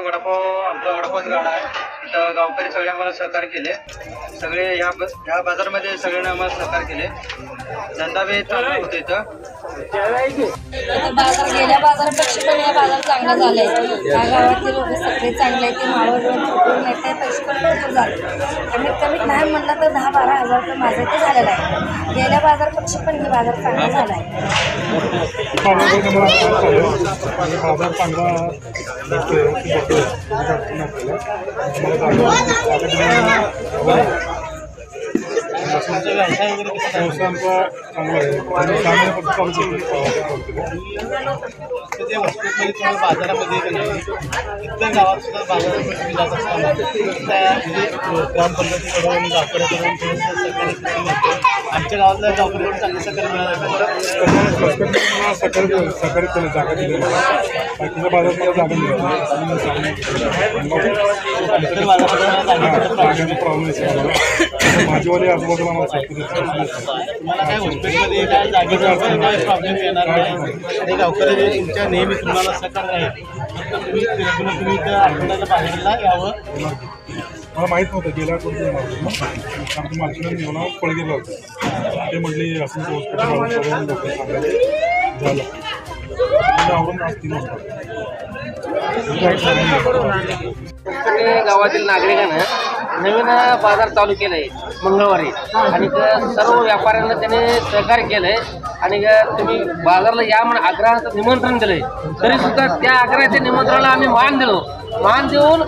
വടപ്പോ അമ്പത് വടപ്പോ കാണാൻ गावकरी सगळे आम्हाला सहकार्य केले. सगळे ह्या ह्या बाजारमध्ये सगळ्यांनी आम्हाला सहकार्य केले. धंदा बी चांगला होतो इथं. बाजार गेल्या बाजारापेक्षा पण या बाजार चांगला झालाय. या गावातील लोक सगळे चांगले आहेत. ते माळवर येत आहे पैसे पण भरपूर झाले. कमीत कमी नाही म्हणलं तर दहा बारा हजार रुपये माझं इथे झालेलं आहे. गेल्या बाजारपेक्षा पण हे बाजार चांगला झाला आहे बाजार चांगला दिसतोय व्यवसाय आमचा चांगला आहे जे हॉस्पिटलमध्ये किंवा बाजारामध्ये का गावात सुद्धा बाजारामध्ये जात असताना त्या म्हणजे ग्रामपंचायतीकडून गावकऱ्याकडून थोडंसं आमच्या गावातल्या गावकऱ्याकडून चांगलं मिळालं सकाळी सकाळी केलं जागा दिली बाकीच्या बाजारात मला जागा मिळाली प्रॉब्लेम जागेचा आजूबाजूला मला तुम्हाला काय हॉस्पिटलमध्ये काय जागेचा काय प्रॉब्लेम येणार नाही. गावकरी तुमच्या नेहमी तुम्हाला सकाळ आहे. तुम्ही तुम्ही इथं आठवड्याच्या बाहेरला यावं. मला माहीत नव्हतं गेल्या आठवड्यात आमच्या मालकीने येऊन पळगेला होतं. ते म्हटले असं हॉस्पिटल करून लोक झालं. म्हणजे आवरून आज गावातील नागरिकांना नवीन बाजार चालू केलंय मंगळवारी. आणि सर्व व्यापाऱ्यांना त्याने सहकार्य केलंय. आणि तुम्ही बाजारला या म्हणून आग्रहाचं निमंत्रण दिलंय. तरी सुद्धा त्या आग्रहाच्या निमंत्रणाला आम्ही मान दिलो मान देऊन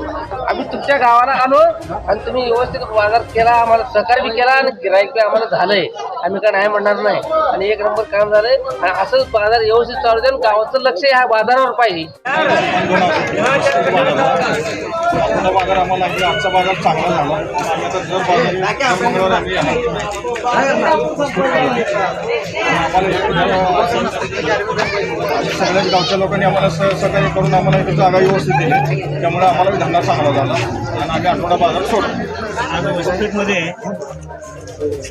आम्ही तुमच्या गावाला आलो आणि तुम्ही व्यवस्थित बाजार केला आम्हाला सहकार्य बी केला आणि गिराईक बी आम्हाला झालंय. आम्ही काय नाही म्हणणार नाही. आणि एक नंबर काम झालंय. आणि असंच बाजार व्यवस्थित चालू द्या आणि गावाचं लक्ष ह्या बाजारावर पाहिजे. आमचा बाजार आम्हाला आमचा बाजार चांगला झाला आम्ही आता बाजार आम्ही आम्हाला सगळ्याच गावच्या लोकांनी आम्हाला सह सहकार्य करून आम्हाला इथं जागा व्यवस्थित दिली. त्यामुळे आम्हाला धंदा चांगला झाला. आणि आम्ही आठवडा बाजार सोडलो. आज हॉस्पिटलमध्ये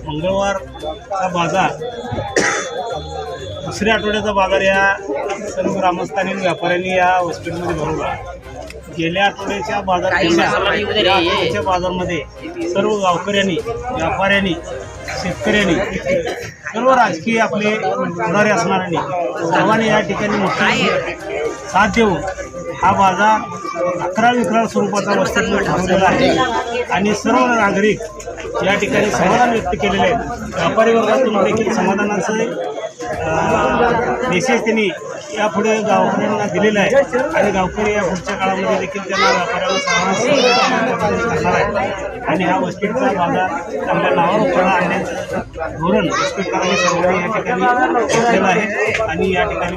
मंगळवारचा बाजार दुसऱ्या आठवड्याचा बाजार या सर्व ग्रामस्थांनी व्यापाऱ्यांनी या हॉस्पिटलमध्ये भरवला. गेल्या आठवड्याच्या बाजारापेक्षा आठवड्याच्या बाजारमध्ये सर्व गावकऱ्यांनी व्यापाऱ्यांनी शेतकऱ्यांनी सर्व राजकीय आपले पुढारी असणाऱ्यांनी सर्वांनी या ठिकाणी मोठी साथ देऊन हा बाजार अकरा विकरा स्वरूपाचा वस्तीतला ठरवलेला आहे. आणि सर्व नागरिक या ठिकाणी समाधान व्यक्त केलेले आहेत. व्यापारी वर्गातून देखील समाधानाचं मेसेज त्यांनी यापुढे गावकऱ्यांना दिलेला आहे. आणि गावकरी या पुढच्या काळामध्ये देखील त्यांना व्यापाऱ्यांना करणार आहे आणि हा वस्तीचा बाजार आपल्या नावावर पुढे आणण्याचं धोरण वस्तीकरांनी सर्वांनी या ठिकाणी घेतलेलं आहे. आणि या ठिकाणी